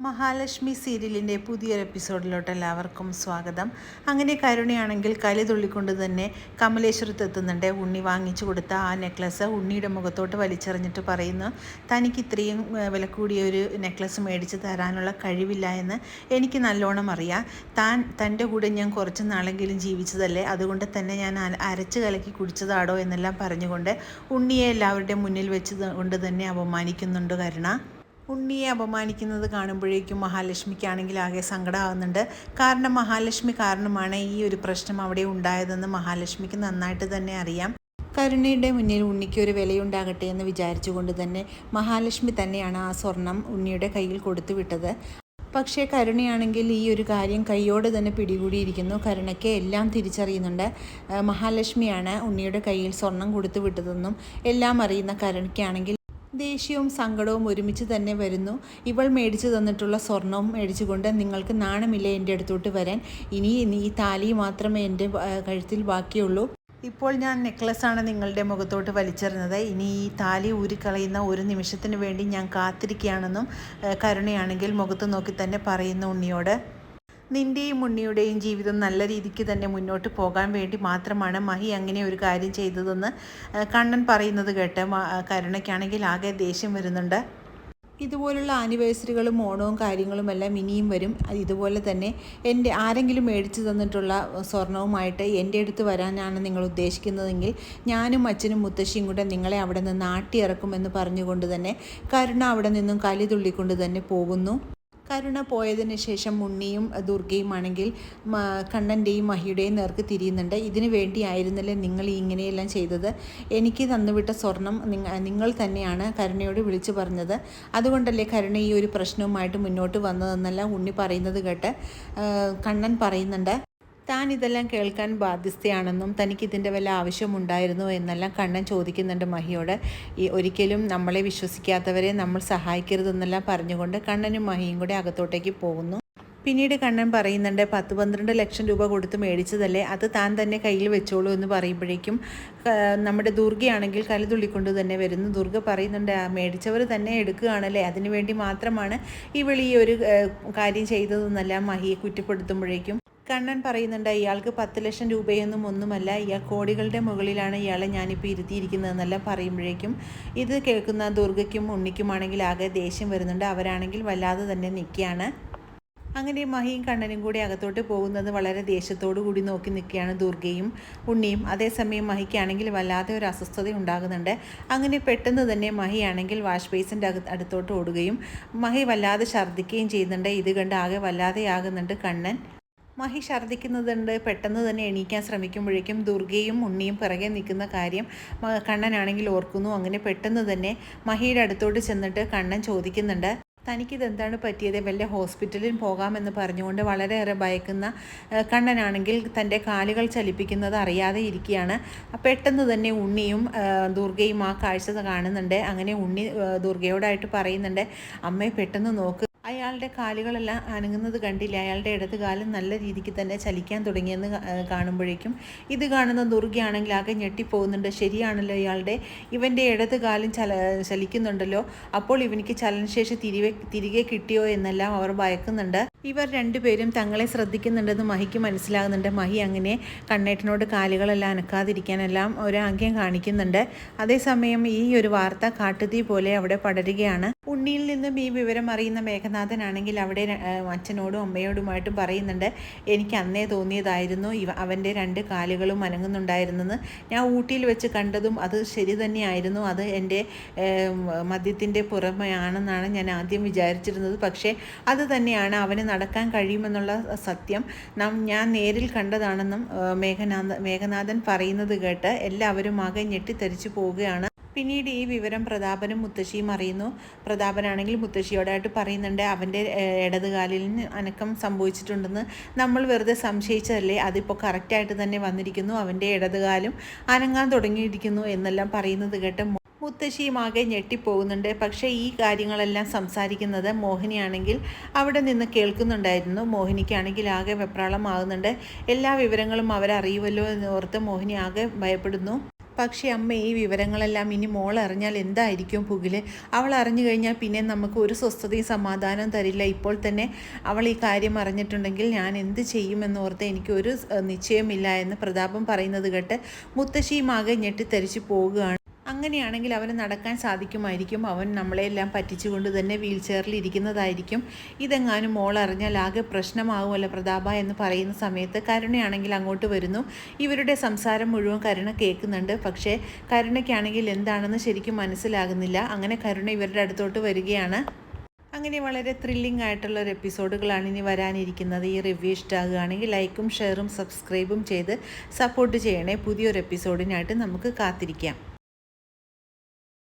മഹാലക്ഷ്മി സീരിയലിന്റെ പുതിയൊരു എപ്പിസോഡിലോട്ട് എല്ലാവർക്കും സ്വാഗതം. അങ്ങനെ കരുണയാണെങ്കിൽ കലി തുള്ളിക്കൊണ്ട് തന്നെ കമലേശ്വരത്ത് എത്തുന്നുണ്ട്. ഉണ്ണി വാങ്ങിച്ചു കൊടുത്ത ആ നെക്ലസ് ഉണ്ണിയുടെ മുഖത്തോട്ട് വലിച്ചെറിഞ്ഞിട്ട് പറയുന്നു തനിക്ക് ഇത്രയും വില കൂടിയ ഒരു നെക്ലസ് മേടിച്ച് തരാനുള്ള കഴിവില്ല എന്ന് എനിക്ക് നല്ലോണം അറിയാം. താൻ തന്റെ കൂടെ ഞാൻ കുറച്ച് നാളെങ്കിലും ജീവിച്ചതല്ലേ? അതുകൊണ്ട് തന്നെ ഞാൻ അര- അരച്ച് കലക്കി കുടിച്ചതാടോ? എന്നെല്ലാം പറഞ്ഞുകൊണ്ട് ഉണ്ണിയെ എല്ലാവരുടെയും മുന്നിൽ വെച്ച് കൊണ്ട് തന്നെ അപമാനിക്കുന്നുണ്ട് കരുണ. ഉണ്ണിയെ അപമാനിക്കുന്നത് കാണുമ്പോഴേക്കും മഹാലക്ഷ്മിക്കാണെങ്കിൽ ആകെ സങ്കടമാകുന്നുണ്ട് കാരണം മഹാലക്ഷ്മി കാരണമാണ് ഈ ഒരു പ്രശ്നം അവിടെ ഉണ്ടായതെന്ന് മഹാലക്ഷ്മിക്ക് നന്നായിട്ട് തന്നെ അറിയാം. കരുണയുടെ മുന്നിൽ ഉണ്ണിക്ക് ഒരു വിലയുണ്ടാകട്ടെ എന്ന് വിചാരിച്ചുകൊണ്ട് തന്നെ മഹാലക്ഷ്മി തന്നെയാണ് ആ സ്വർണം ഉണ്ണിയുടെ കയ്യിൽ കൊടുത്തു വിട്ടത്. പക്ഷേ കരുണയാണെങ്കിൽ ഈ ഒരു കാര്യം കൈയോടെ തന്നെ പിടികൂടിയിരിക്കുന്നു. കരുണയ്ക്ക് എല്ലാം തിരിച്ചറിയുന്നുണ്ട്. മഹാലക്ഷ്മിയാണ് ഉണ്ണിയുടെ കയ്യിൽ സ്വർണം കൊടുത്തു വിട്ടതെന്നും എല്ലാം അറിയുന്ന കരുണയ്ക്കാണെങ്കിൽ ദേഷ്യവും സങ്കടവും ഒരുമിച്ച് തന്നെ വരുന്നു. ഇവൾ മേടിച്ചു തന്നിട്ടുള്ള സ്വർണവും മേടിച്ചുകൊണ്ട് നിങ്ങൾക്ക് നാണമില്ല എന്റെ അടുത്തോട്ട് വരാൻ. ഇനി ഈ താലി മാത്രമേ എന്റെ കഴുത്തിൽ ബാക്കിയുള്ളൂ. ഇപ്പോൾ ഞാൻ നെക്ലസ്സാണ് നിങ്ങളുടെ മുഖത്തോട്ട് വലിച്ചെറിഞ്ഞത്. ഇനി ഈ താലി ഊരിക്കളയുന്ന ഒരു നിമിഷത്തിന് വേണ്ടി ഞാൻ കാത്തിരിക്കുകയാണെന്നും കരുണയാണെങ്കിൽ മുഖത്ത് നോക്കി തന്നെ പറയുന്നു ഉണ്ണിയോട്. നിന്റെയും ഉണ്ണിയുടെയും ജീവിതം നല്ല രീതിക്ക് തന്നെ മുന്നോട്ട് പോകാൻ വേണ്ടി മാത്രമാണ് മഹി അങ്ങനെ ഒരു കാര്യം ചെയ്തതെന്ന് കണ്ണൻ പറയുന്നത് കേട്ട് കരുണയ്ക്കാണെങ്കിൽ ആകെ ദേഷ്യം വരുന്നുണ്ട്. ഇതുപോലുള്ള ആനിവേഴ്സറികളും ഓണവും കാര്യങ്ങളുമെല്ലാം ഇനിയും വരും. ഇതുപോലെ തന്നെ എന്റെ ആരെങ്കിലും മേടിച്ചു തന്നിട്ടുള്ള സ്വർണവുമായിട്ട് എന്റെ അടുത്ത് വരാനാണ് നിങ്ങൾ ഉദ്ദേശിക്കുന്നതെങ്കിൽ ഞാനും അച്ഛനും മുത്തശ്ശിയും കൂടെ നിങ്ങളെ അവിടെ നിന്ന് ആട്ടിയിറക്കുമെന്ന് പറഞ്ഞുകൊണ്ട് തന്നെ കരുണ അവിടെ നിന്നും കലി തുള്ളിക്കൊണ്ട് തന്നെ പോകുന്നു. കരുണ പോയതിന് ശേഷം ഉണ്ണിയും ദുർഗയുമാണെങ്കിൽ കണ്ണന്റെയും മഹിയുടെയും നേർക്ക് തിരിയുന്നുണ്ട്. ഇതിനു വേണ്ടിയായിരുന്നല്ലേ നിങ്ങൾ ഇങ്ങനെയെല്ലാം ചെയ്തത്? എനിക്ക് തന്നുവിട്ട സ്വർണം നിങ്ങ- നിങ്ങൾ തന്നെയാണ് കരുണയോട് വിളിച്ചു പറഞ്ഞത്. അതുകൊണ്ടല്ലേ കരുണ ഈ ഒരു പ്രശ്നവുമായിട്ട് മുന്നോട്ട് വന്നതെന്നല്ല ഉണ്ണി പറയുന്നത് കേട്ട് കണ്ണൻ പറയുന്നുണ്ട്. താൻ ഇതെല്ലാം കേൾക്കാൻ ബാധ്യസ്ഥയാണെന്നും തനിക്ക് ഇതിന്റെ വല്ല ആവശ്യമുണ്ടായിരുന്നോ എന്നെല്ലാം കണ്ണൻ ചോദിക്കുന്നുണ്ട് മഹിയോട്. ഈ ഒരിക്കലും നമ്മളെ വിശ്വസിക്കാത്തവരെ നമ്മൾ സഹായിക്കരുതെന്നെല്ലാം പറഞ്ഞുകൊണ്ട് കണ്ണനും മഹിയും കൂടെ അകത്തോട്ടേക്ക് പോകുന്നു. പിന്നീട് കണ്ണൻ പറയുന്നുണ്ട് പത്ത് പന്ത്രണ്ട് ലക്ഷം രൂപ കൊടുത്ത് മേടിച്ചതല്ലേ? അത് താൻ തന്നെ കയ്യിൽ വെച്ചോളൂ എന്ന് പറയുമ്പോഴേക്കും നമ്മുടെ ദുർഗയാണെങ്കിൽ കലതുള്ളിക്കൊണ്ട് തന്നെ വരുന്നു. ദുർഗ പറയുന്നുണ്ട് "ആ, മേടിച്ചവർ തന്നെ എടുക്കുകയാണല്ലേ? അതിനുവേണ്ടി മാത്രമാണ് ഇവൾ ഈ ഒരു കാര്യം ചെയ്തതെന്നല്ല മഹിയെ കുറ്റപ്പെടുത്തുമ്പോഴേക്കും കണ്ണൻ പറയുന്നുണ്ട് ഇയാൾക്ക് പത്ത് ലക്ഷം രൂപയൊന്നും ഒന്നുമല്ല. ഇയാൾ കോടികളുടെ മുകളിലാണ് ഇയാളെ ഞാനിപ്പോൾ ഇരുത്തിയിരിക്കുന്നതെന്നെല്ലാം പറയുമ്പോഴേക്കും ഇത് കേൾക്കുന്ന ദുർഗയ്ക്കും ഉണ്ണിക്കുമാണെങ്കിൽ ആകെ ദേഷ്യം വരുന്നുണ്ട്. അവരാണെങ്കിൽ വല്ലാതെ തന്നെ നിൽക്കുകയാണ് അങ്ങനെ മഹിയും കണ്ണനും കൂടി അകത്തോട്ട് പോകുന്നത് വളരെ ദേഷ്യത്തോടു കൂടി നോക്കി നിൽക്കുകയാണ് ദുർഗയും ഉണ്ണിയും. അതേസമയം മഹിക്കാണെങ്കിൽ വല്ലാതെ ഒരു അസ്വസ്ഥത ഉണ്ടാകുന്നുണ്ട്. അങ്ങനെ പെട്ടെന്ന് തന്നെ മഹിയാണെങ്കിൽ വാഷ് ബേസിന്റെ അക അടുത്തോട്ട് ഓടുകയും മഹി വല്ലാതെ ഛർദ്ദിക്കുകയും ചെയ്യുന്നുണ്ട്. ഇത് കണ്ട് ആകെ വല്ലാതെയാകുന്നുണ്ട് കണ്ണൻ. മഹി ഛർദ്ദിക്കുന്നതുണ്ട് പെട്ടെന്ന് തന്നെ എണീക്കാൻ ശ്രമിക്കുമ്പോഴേക്കും ദുർഗയും ഉണ്ണിയും പിറകെ നിൽക്കുന്ന കാര്യം കണ്ണനാണെങ്കിൽ ഓർക്കുന്നു. അങ്ങനെ പെട്ടെന്ന് തന്നെ മഹിയുടെ അടുത്തോട്ട് ചെന്നിട്ട് കണ്ണൻ ചോദിക്കുന്നുണ്ട് തനിക്കിത് എന്താണ് പറ്റിയത്? വല്ല ഹോസ്പിറ്റലിൽ പോകാമെന്ന് പറഞ്ഞുകൊണ്ട് വളരെയേറെ ഭയക്കുന്ന കണ്ണനാണെങ്കിൽ തന്റെ കാലുകൾ ചലിപ്പിക്കുന്നത് അറിയാതെ ഇരിക്കുകയാണ്. പെട്ടെന്ന് തന്നെ ഉണ്ണിയും ദുർഗയും ആ കാഴ്ച കാണുന്നുണ്ട്. അങ്ങനെ ഉണ്ണി ദുർഗയോടായിട്ട് പറയുന്നുണ്ട് അമ്മയെ പെട്ടെന്ന് നോക്ക്. അയാളുടെ കാലുകളെല്ലാം അനങ്ങുന്നത് കണ്ടില്ല? അയാളുടെ ഇടത് കാലം നല്ല രീതിക്ക് തന്നെ ചലിക്കാൻ തുടങ്ങിയെന്ന് കാണുമ്പോഴേക്കും. ഇത് കാണുന്ന ദുർഗയാണെങ്കിൽ ആകെ ഞെട്ടിപ്പോകുന്നുണ്ട്. ശരിയാണല്ലോ ഇയാളുടെ. ഇവന്റെ ഇടത് കാലം ചല ചലിക്കുന്നുണ്ടല്ലോ. അപ്പോൾ ഇവനിക്ക് ചലനശേഷി തിരികെ തിരികെ കിട്ടിയോ എന്നെല്ലാം അവർ ഭയക്കുന്നുണ്ട്. ഇവർ രണ്ടുപേരും തങ്ങളെ ശ്രദ്ധിക്കുന്നുണ്ടെന്ന് മഹിക്ക് മനസ്സിലാകുന്നുണ്ട്. മഹി അങ്ങനെ കണ്ണേട്ടനോട് കാലുകളെല്ലാം അനക്കാതിരിക്കാനെല്ലാം ഒരാംഗ്യം കാണിക്കുന്നുണ്ട്. അതേസമയം ഈ ഒരു വാർത്ത കാട്ടുതീ പോലെ അവിടെ പടരുകയാണ്. ഉണ്ണിയിൽ നിന്നും ഈ വിവരം അറിയുന്ന മേഘനാഥനാണെങ്കിൽ അവിടെ അച്ഛനോടും അമ്മയോടുമായിട്ടും പറയുന്നുണ്ട് എനിക്ക് അന്നേ തോന്നിയതായിരുന്നു ഇവ അവന്റെ രണ്ട് കാലുകളും അനങ്ങുന്നുണ്ടായിരുന്നെന്ന്. ഞാൻ ഊട്ടിയിൽ വെച്ച് കണ്ടതും അത് ശരി തന്നെയായിരുന്നു. അത് എന്റെ മദ്യത്തിന്റെ പുറമെയാണെന്നാണ് ഞാൻ ആദ്യം വിചാരിച്ചിരുന്നത്. പക്ഷേ അത് തന്നെയാണ് അവന് നടക്കാൻ കഴിയുമെന്നുള്ള സത്യം നാം ഞാൻ നേരിൽ കണ്ടതാണെന്നും മേഘനാഥ മേഘനാഥൻ പറയുന്നത് കേട്ട് എല്ലാവരും ആകെ ഞെട്ടിത്തെറിച്ചു പോവുകയാണ്. പിന്നീട് ഈ വിവരം പ്രതാപനും മുത്തശ്ശിയും അറിയുന്നു. പ്രതാപനാണെങ്കിൽ മുത്തശ്ശിയോടായിട്ട് പറയുന്നുണ്ട് അവന്റെ ഇടതുകാലിന് അനക്കം സംഭവിച്ചിട്ടുണ്ടെന്ന് നമ്മൾ വെറുതെ സംശയിച്ചതല്ലേ? അതിപ്പോൾ കറക്റ്റായിട്ട് തന്നെ വന്നിരിക്കുന്നു. അവന്റെ ഇടതുകാലും അനങ്ങാൻ തുടങ്ങിയിരിക്കുന്നു എന്നെല്ലാം പറയുന്നത് കേട്ട് മുത്തശ്ശിയുമാകെ ഞെട്ടിപ്പോകുന്നുണ്ട്. പക്ഷേ ഈ കാര്യങ്ങളെല്ലാം സംസാരിക്കുന്നത് മോഹിനിയാണെങ്കിൽ അവിടെ നിന്ന് കേൾക്കുന്നുണ്ടായിരുന്നു. മോഹിനിക്കാണെങ്കിൽ ആകെ വെപ്രാളമാകുന്നുണ്ട്. എല്ലാ വിവരങ്ങളും അവരറിയുമല്ലോ എന്ന് ഓർത്ത് മോഹിനി ആകെ ഭയപ്പെടുന്നു. പക്ഷേ അമ്മ ഈ വിവരങ്ങളെല്ലാം ഇനി മോൾ അറിഞ്ഞാൽ എന്തായിരിക്കും പുകിൽ? അവൾ അറിഞ്ഞു കഴിഞ്ഞാൽ പിന്നെ നമുക്ക് ഒരു സ്വസ്ഥതയും സമാധാനം തരില്ല. ഇപ്പോൾ തന്നെ അവൾ ഈ കാര്യം അറിഞ്ഞിട്ടുണ്ടെങ്കിൽ ഞാൻ എന്ത് ചെയ്യുമെന്നോർത്ത് എനിക്ക് ഒരു നിശ്ചയമില്ല എന്ന് പ്രതാപം പറയുന്നത് കേട്ട് മുത്തശ്ശിയും ആകെ ഞെട്ടിത്തെറിച്ച് പോവുകയാണ്. അങ്ങനെയാണെങ്കിൽ അവന് നടക്കാൻ സാധിക്കുമായിരിക്കും. അവൻ നമ്മളെല്ലാം പറ്റിച്ചുകൊണ്ട് തന്നെ വീൽ ചെയറിൽ ഇരിക്കുന്നതായിരിക്കും. ഇതെങ്ങാനും മോൾ അറിഞ്ഞാൽ ആകെ പ്രശ്നമാകുമല്ലോ പ്രതാപ എന്ന് പറയുന്ന സമയത്ത് കരുണയാണെങ്കിൽ അങ്ങോട്ട് വരുന്നു. ഇവരുടെ സംസാരം മുഴുവൻ കരുണ കേൾക്കുന്നുണ്ട്. പക്ഷേ കരുണയ്ക്കാണെങ്കിൽ എന്താണെന്ന് ശരിക്കും മനസ്സിലാകുന്നില്ല. അങ്ങനെ കരുണ ഇവരുടെ അടുത്തോട്ട് വരികയാണ്. അങ്ങനെ വളരെ ത്രില്ലിംഗ് ആയിട്ടുള്ള ഒരു എപ്പിസോഡുകളാണ് ഇനി വരാനിരിക്കുന്നത്. ഈ റിവ്യൂ ഇഷ്ടമാകുകയാണെങ്കിൽ ലൈക്കും ഷെയറും സബ്സ്ക്രൈബും ചെയ്ത് സപ്പോർട്ട് ചെയ്യണേ. പുതിയൊരു എപ്പിസോഡിനായിട്ട് നമുക്ക് കാത്തിരിക്കാം.